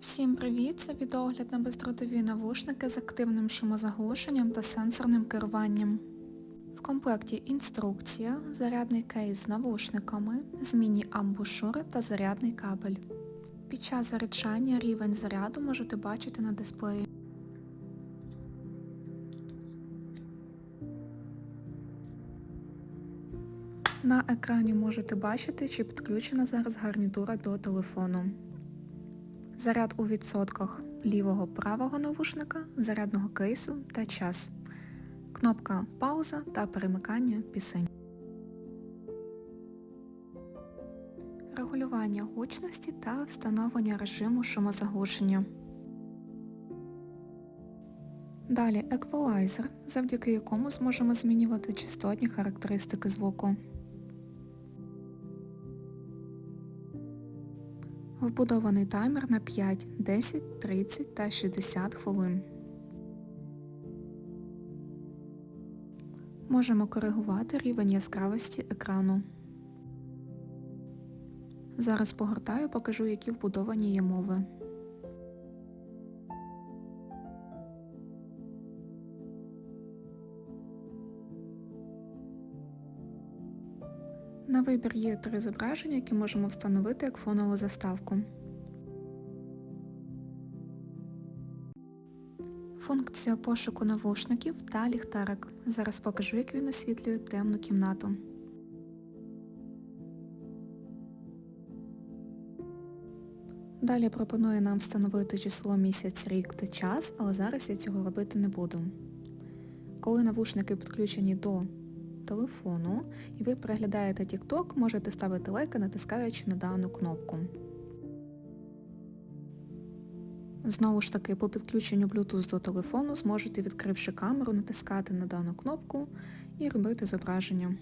Всім привіт! Це відеогляд на бездротові навушники з активним шумозаглушенням та сенсорним керуванням. В комплекті інструкція, зарядний кейс з навушниками, змінні амбушури та зарядний кабель. Під час заряджання рівень заряду можете бачити на дисплеї. На екрані можете бачити, чи підключена зараз гарнітура до телефону. Заряд у відсотках лівого правого навушника, зарядного кейсу та час. Кнопка пауза та перемикання пісень. Регулювання гучності та встановлення режиму шумозаглушення. Далі еквалайзер, завдяки якому зможемо змінювати частотні характеристики звуку. Вбудований таймер на 5, 10, 30 та 60 хвилин. Можемо коригувати рівень яскравості екрану. Зараз погортаю, покажу, які вбудовані є мови. На вибір є три зображення, які можемо встановити як фонову заставку. Функція пошуку навушників та ліхтарик. Зараз покажу, як він освітлює темну кімнату. Далі пропонує нам встановити число місяць, рік та час, але зараз я цього робити не буду. Коли навушники підключені до телефону і ви переглядаєте TikTok, можете ставити лайки, натискаючи на дану кнопку. Знову ж таки, по підключенню Bluetooth до телефону зможете, відкривши камеру, натискати на дану кнопку і робити зображення.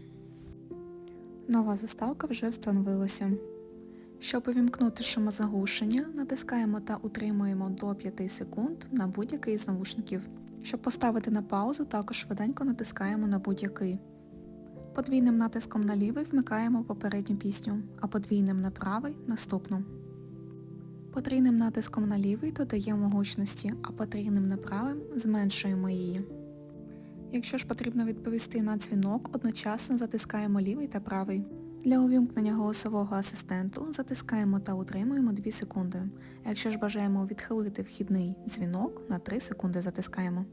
Нова заставка вже встановилася. Щоб увімкнути шумозаглушення, натискаємо та утримуємо до 5 секунд на будь-який з навушників. Щоб поставити на паузу, також швиденько натискаємо на будь-який. Подвійним натиском на лівий вмикаємо попередню пісню, а подвійним на правий наступну. Потрійним натиском на лівий додаємо гучності, а потрійним на правим зменшуємо її. Якщо ж потрібно відповісти на дзвінок, одночасно затискаємо лівий та правий. Для увімкнення голосового асистенту затискаємо та утримуємо 2 секунди. Якщо ж бажаємо відхилити вхідний дзвінок, на 3 секунди затискаємо.